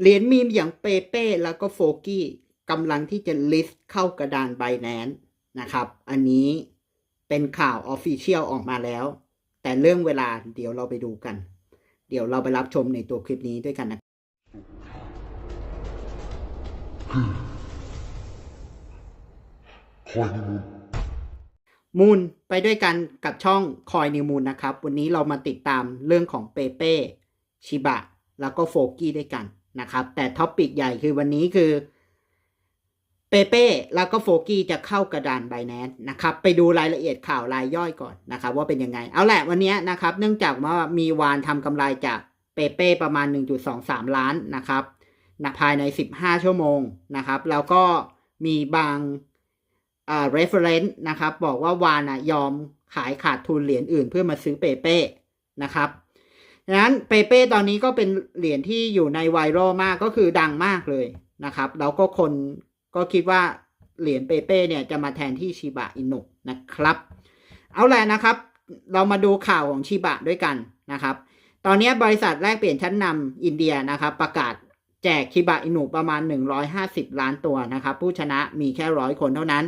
เหรียญมีมอย่างเปเป้แล้วก็โฟกี้กำลังที่จะลิสต์เข้ากระดานไบแนนนะครับ อันนี้เป็นข่าวออฟฟิเชียลออกมาแล้ว แต่เรื่องเวลาเดี๋ยวเราไปดูกัน เดี๋ยวเราไปรับชมในตัวคลิปนี้ด้วยกันนะคอยนิมูลมูลไปด้วยกันกับช่องคอยนิวมูลนะครับ วันนี้เรามาติดตามเรื่องของเปเป้ชิบะ แล้วก็โฟกี้ด้วยกัน นะครับ แต่ท็อปปิกใหญ่คือวันนี้คือเปเป้แล้วก็โฟกี้จะเข้ากระดานไบแนนนะครับ ไปดูรายละเอียดข่าวรายย่อยก่อนนะครับ ว่าเป็นยังไง เอาแหละวันนี้นะครับ เนื่องจากว่ามีวานทำกำไรจากเปเป้ประมาณ 1.23 ล้านนะครับนะภายใน 15 ชั่วโมงนะครับ แล้วก็มีบางอ่า reference นะครับ บอกว่าวานอะยอมขายขาดทุนเหรียญอื่นเพื่อมาซื้อเปเป้นะครับ ดังนั้นเปเป้ตอนนี้ก็เป็นเหรียญที่อยู่ในไวรัลมากก็คือดังมากเลยนะครับ แล้วก็คนก็คิดว่าเหรียญเปเป้เนี่ยจะมาแทนที่ชิบะอินุนะครับ เอาแหละนะครับ เรามาดูข่าวของชิบะด้วยกันนะครับ ตอนนี้บริษัทแลกเปลี่ยนชั้นนำอินเดียนะครับ ประกาศแจกชิบะอินุประมาณ 150 ล้านตัวนะครับ ผู้ชนะมีแค่ร้อยคนเท่านั้น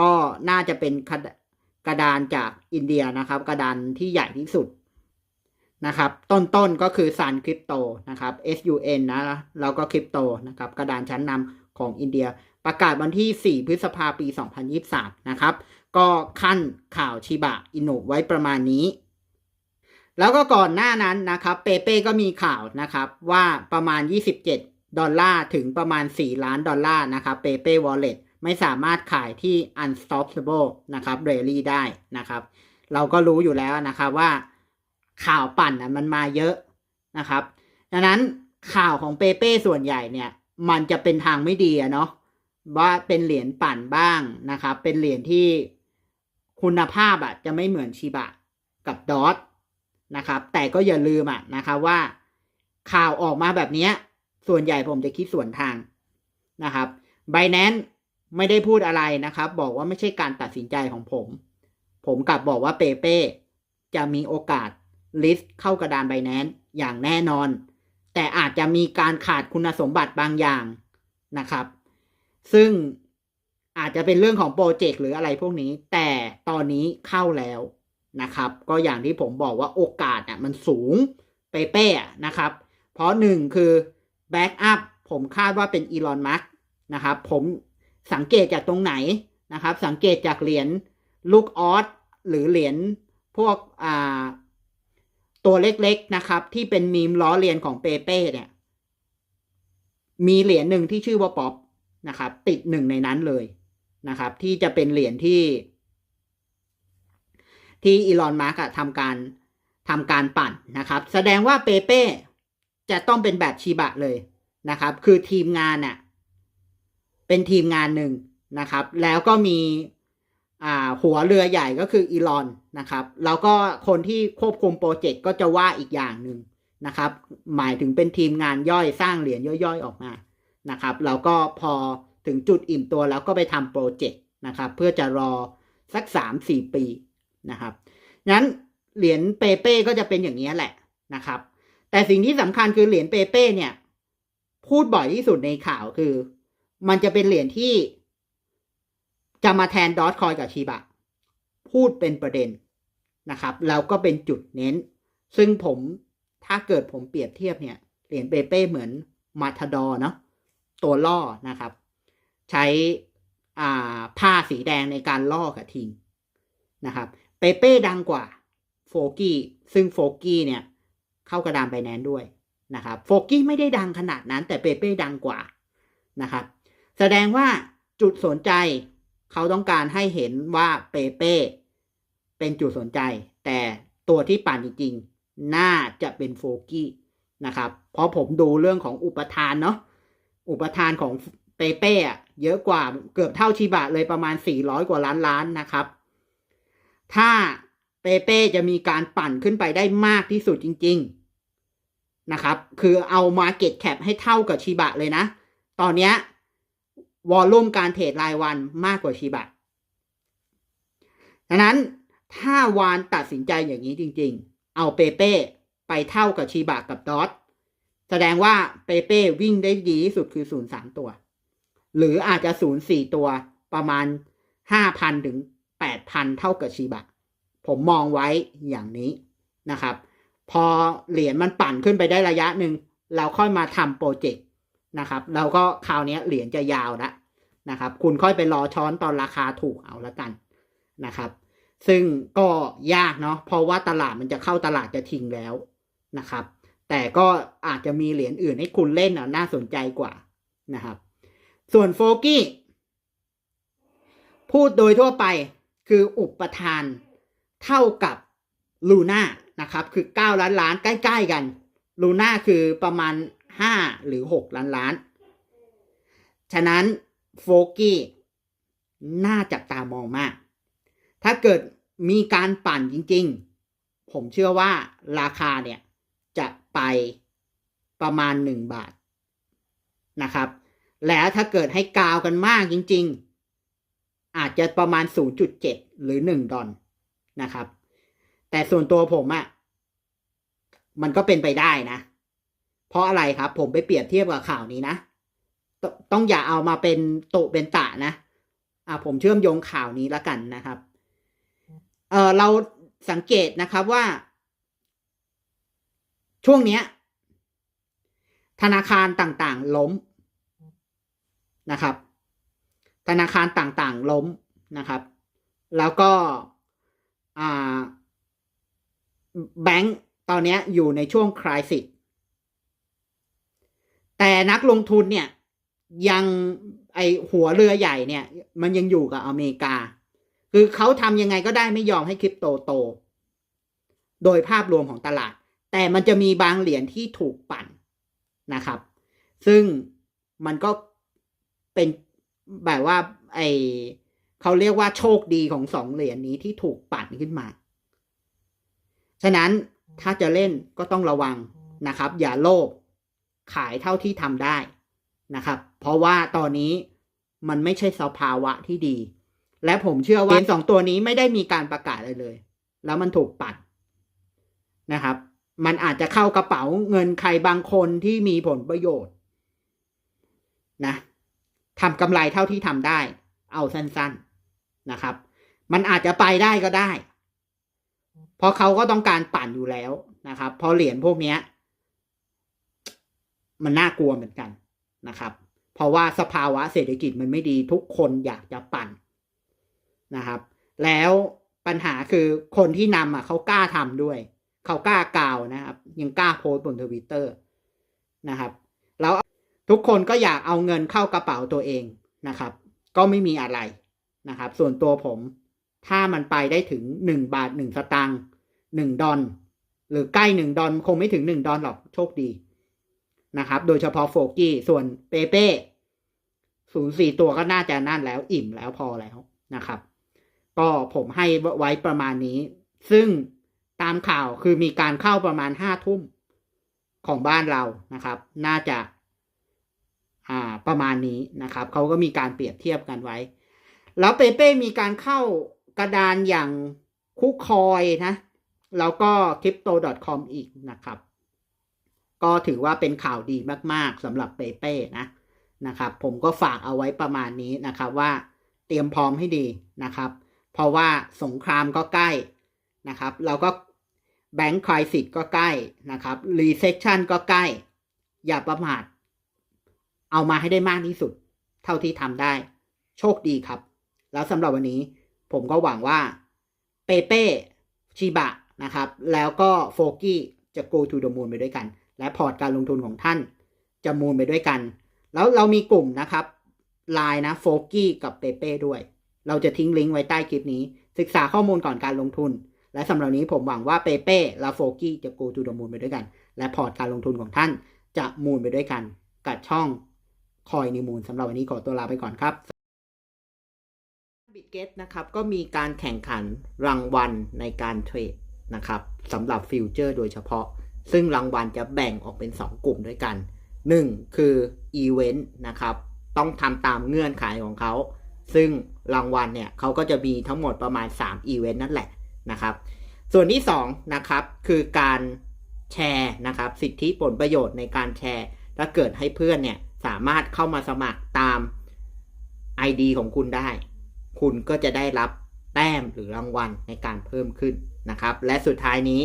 ก็น่าจะเป็นกระกระดานจากอินเดียนะครับ กระดานที่ใหญ่ที่สุด นะครับ ต้นๆก็คือซันคริปโตนะครับ SUN นะแล้วก็คริปโตนะครับ กระดานชั้นนำของอินเดีย ประกาศวันที่ 4 พฤษภาปี 2023 นะครับ ก็ขั้นข่าวชิบะอินุไว้ประมาณนี้ แล้วก็ก่อนหน้านั้นนะครับ เปเป้ก็มีข่าวนะครับว่าประมาณ 27 ดอลลาร์ถึงประมาณ 4 ล้านดอลลาร์นะครับเปเป้ Wallet ไม่สามารถขายที่ unstoppable นะครับ rally ได้นะครับ เราก็รู้อยู่แล้วนะครับว่า ข่าวปั่นนะมันมาเยอะนะครับ ดังนั้นข่าวของเปเป้ส่วนใหญ่เนี่ย มันจะเป็นทางไม่ดีอะเนาะว่าเป็นเหรียญปั่นบ้างนะครับ เป็นเหรียญที่คุณภาพอะจะไม่เหมือนชิบะกับดอทนะครับ แต่ก็อย่าลืมอะนะครับว่า ข่าวออกมาแบบนี้ส่วนใหญ่ผมจะคิดส่วนทางนะครับ b i n a n c e ไม่ได้พูดอะไรนะครับ บอกว่าไม่ใช่การตัดสินใจของผม ผมกลับบอกว่าเปเป้จะมีโอกาส ลิสต์เข้ากระดาน b i n a n c e อย่างแน่นอน แต่อาจจะมีการขาดคุณสมบัติบางอย่างนะครับ ซึ่งอาจจะเป็นเรื่องของโปรเจกต์หรืออะไรพวกนี้ แต่ตอนนี้เข้าแล้วนะครับ ก็อย่างที่ผมบอกว่าโอกาสอะมันสูงเปเป้อะนะครับ เพราะหนึ่งคือแบ็กอัพผมคาดว่าเป็นอีลอนมัสนะครับ ผมสังเกตจากตรงไหนนะครับ สังเกตจากเหรียญลูกออสหรือเหรียญพวกอ่า ตัวเล็กๆนะครับ ที่เป็นมีมล้อเลียนของเปเป้เนี่ย มีเหรียญหนึ่งที่ชื่อว่าป๊อปนะครับ ติดหนึ่งในนั้นเลยนะครับ ที่จะเป็นเหรียญที่ ที่อีลอนมาร์กทำการทำการปั่นนะครับ แสดงว่าเปเป้จะต้องเป็นแบบชีบะเลยนะครับ คือทีมงานน่ะเป็นทีมงานหนึ่งนะครับ แล้วก็มี หัวเรือใหญ่ก็คืออีลอนนะครับแล้วก็คนที่ควบคุมโปรเจกต์ก็จะว่าอีกอย่างหนึ่งนะครับ หมายถึงเป็นทีมงานย่อยสร้างเหรียญย่อยๆออกมานะครับแล้วก็พอถึงจุดอิ่มตัวแล้วก็ไปทำโปรเจกต์นะครับ เพื่อจะรอสักสามสี่ปีนะครับงั้นเหรียญเปเป้ก็จะเป็นอย่างนี้แหละนะครับ แต่สิ่งที่สำคัญคือเหรียญเปเป้เนี่ย พูดบ่อยที่สุดในข่าวคือ มันจะเป็นเหรียญที่ จะมาแทนดอทคอยกับชีบะพูดเป็นประเด็นนะครับแล้วก็เป็นจุดเน้น ซึ่งผมถ้าเกิดผมเปรียบเทียบเนี่ยเหรียญเปเป้เหมือนมาทาดอเนาะตัวล่อนะครับ ใช้อ่าผ้าสีแดงในการล่อกับทิงนะครับ เปเป้ดังกว่าโฟกี้ซึ่งโฟกี้เนี่ยเข้ากระดานไปแนนด้วยนะครับโฟกี้ไม่ได้ดังขนาดนั้นแต่เปเป้ดังกว่านะครับ แสดงว่าจุดสนใจ เขาต้องการให้เห็นว่าเปเป้เป็นจุดสนใจ แต่ตัวที่ปั่นจริงๆ น่าจะเป็นโฟกี้นะครับ เพราะผมดูเรื่องของอุปทานเนาะอุปทานของเปเป้อะเยอะกว่าเกือบเท่าชิบะเลยประมาณ 400 กว่าล้านล้านนะครับ ถ้าเปเป้จะมีการปั่นขึ้นไปได้มากที่สุดจริง ๆนะครับ คือเอา Market Cap ให้เท่ากับชิบะเลยนะ ตอนเนี้ย วอลลุ่มการเทรดรายวันมากกว่าชิบะดังนั้นถ้าวานตัดสินใจอย่างนี้จริงๆ เอาเปเป้ไปเท่ากับชิบะกับดอทแสดงว่าเปเป้วิ่งได้ดีที่สุดคือศูนย์สามตัว หรืออาจจะศูนย์สี่ตัวประมาณห้าพันถึงแปดพันเท่ากับชีบะ ผมมองไว้อย่างนี้นะครับ พอเหรียญมันปั่นขึ้นไปได้ระยะหนึ่ง เราค่อยมาทำโปรเจกต์นะครับ เราก็คราวนี้เหรียญจะยาวล้ว นะครับ คุณค่อยไปรอช้อนตอนราคาถูกเอาละกันนะครับ ซึ่งก็ยากเนาะเพราะว่าตลาดมันจะเข้าตลาดจะทิ้งแล้วนะครับ แต่ก็อาจจะมีเหรียญอื่นให้คุณเล่นน่าสนใจกว่านะครับ ส่วนโฟกี้พูดโดยทั่วไปคืออุปทานเท่ากับลูน่านะครับ คือ 9 ล้านล้านใกล้ ๆ กันลูน่าคือประมาณ 5 หรือ 6 ล้านล้าน ฉะนั้น โฟกี้น่าจับตามองมาก ถ้าเกิดมีการปั่นจริง ๆ ผมเชื่อว่าราคาเนี่ย จะไปประมาณ 1 บาทนะครับ แล้วถ้าเกิดให้กาวกันมากจริง ๆ อาจจะประมาณ 0.7 หรือ 1 ดอลนะครับ แต่ส่วนตัวผมอะ่ะมันก็เป็นไปได้นะ เพราะอะไรครับ ผมไปเปรียบเทียบกับข่าวนี้นะ ตต้องอย่าเอามาเป็นโตเป็นตะนะ อ่าผมเชื่อมโยงข่าวนี้แล้วกันนะครับ เออเราสังเกตนะครับว่า ช่วงเนี้ย ธนาคารต่างๆ ล้มนะครับ ธนาคารต่างๆ ล้มนะครับ แล้วก็อ่าแบงก์ตอนนี้อยู่ในช่วงครายสิตแต่นักลงทุนเนี่ย ยังไอหัวเรือใหญ่เนี่ย มันยังอยู่กับอเมริกา คือเขาทำยังไงก็ได้ไม่ยอมให้คริปโตโต โดยภาพรวมของตลาด แต่มันจะมีบางเหรียญที่ถูกปั่นนะครับ ซึ่งมันก็เป็นแบบว่า ไอเขาเรียกว่าโชคดีของสองเหรียญนี้ที่ถูกปั่นขึ้นมา ฉะนั้นถ้าจะเล่นก็ต้องระวังนะครับ อย่าโลภขายเท่าที่ทำได้ นะครับ เพราะว่าตอนนี้มันไม่ใช่สภาวะที่ดี และผมเชื่อว่าเหรียญสองตัวนี้ไม่ได้มีการประกาศอะไรเลย แล้วมันถูกปัดนะครับ มันอาจจะเข้ากระเป๋าเงินใครบางคนที่มีผลประโยชน์นะทำกำไรเท่าที่ทำได้ เอาสั้นๆนะครับ มันอาจจะไปได้ก็ได้เพราะเขาก็ต้องการปั่นอยู่แล้วนะครับ เพราะเหรียญพวกเนี้ยมันน่ากลัวเหมือนกัน นะครับ เพราะว่าสภาวะเศรษฐกิจมันไม่ดีทุกคนอยากจะปั่นนะครับ แล้วปัญหาคือคนที่นำอะเขากล้าทำด้วย เขากล้ากล่าวนะครับ ยังกล้าโพสบนทวิตเตอร์นะครับ แล้วทุกคนก็อยากเอาเงินเข้ากระเป๋าตัวเองนะครับ ก็ไม่มีอะไรนะครับ ส่วนตัวผมถ้ามันไปได้ถึงหนึ่งบาทหนึ่งสตางค์หนึ่งดอลหรือใกล้หนึ่งดอลคงไม่ถึงหนึ่งดอลหรอกโชคดี นะครับ โดยเฉพาะโฟกี้ส่วนเปเป้ศูนย์สี่ตัวก็น่าจะนั่นแล้วอิ่มแล้วพอแล้วนะครับ ก็ผมให้ไว้ประมาณนี้ ซึ่งตามข่าวคือมีการเข้าประมาณห้าทุ่มของบ้านเรานะครับ น่าจะอ่าประมาณนี้นะครับเขาก็มีการเปรียบเทียบกันไว้ แล้วเปเป้มีการเข้ากระดานอย่างคุกคอยนะ แล้วก็ crypto.com อีกนะครับ ก็ถือว่าเป็นข่าวดีมากๆสำหรับเปเป้นะนะครับ ผมก็ฝากเอาไว้ประมาณนี้นะครับว่าเตรียมพร้อมให้ดีนะครับ เพราะว่าสงครามก็ใกล้นะครับ เราก็แบงค์ครสิตก็ใกล้นะครับรีเซชชันก็ใกล้ อย่าประมาทเอามาให้ได้มากที่สุด เท่าที่ทำได้ โชคดีครับ แล้วสำหรับวันนี้ผมก็หวังว่าเปเป้ชิบะนะครับ แล้วก็โฟกี้จะ go to the moon ไปด้วยกัน และพอร์ตการลงทุนของท่าน จะมูนไปด้วยกัน แล้วเรามีกลุ่มนะครับไลน์นะโฟกี้กับเปเป้ด้วย เราจะทิ้งลิงก์ไว้ใต้คลิปนี้ ศึกษาข้อมูลก่อนการลงทุน และสำหรับนี้ผมหวังว่าเปเป้และโฟกี้จะ go to the moon ไปด้วยกัน และพอร์ตการลงทุนของท่านจะมูนไปด้วยกัน กับช่องคอยนิมูลสำหรับวันนี้ขอตัวลาไปก่อนครับบิตเกตนะครับก็มีการแข่งขันรางวัลในการเทรดนะครับสำหรับฟิวเจอร์โดยเฉพาะ ซึ่งรางวัลจะแบ่งออกเป็น 2 กลุ่มด้วยกัน 1 คืออีเวนต์นะครับ ต้องทำตามเงื่อนไขของเขา ซึ่งรางวัลเนี่ยเขาก็จะมีทั้งหมดประมาณ3อีเวนต์นั่นแหละนะครับ ส่วนที่2นะครับคือการแชร์นะครับ สิทธิผลประโยชน์ในการแชร์ ถ้าเกิดให้เพื่อนเนี่ยสามารถเข้ามาสมัครตาม ID ของคุณได้ คุณก็จะได้รับแต้มหรือรางวัลในการเพิ่มขึ้นนะครับ และสุดท้ายนี้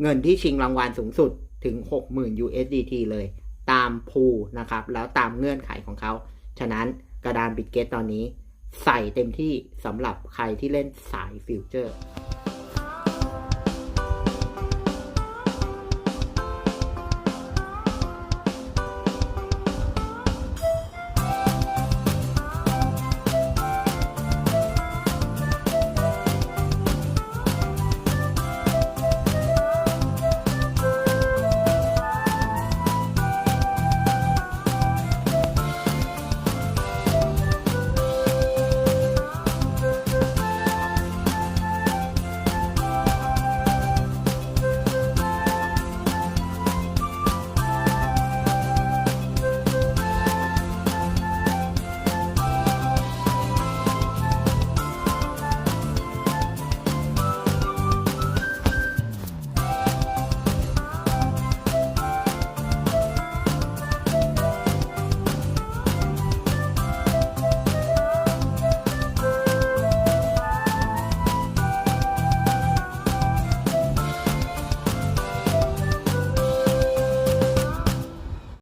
เงินที่ชิงรางวัลสูงสุดถึง 60,000 USDT เลยตามพูนะครับ แล้วตามเงื่อนไขของเขา ฉะนั้นกระดานบิตเกตตอนนี้ ใส่เต็มที่สำหรับใครที่เล่นสายฟิวเจอร์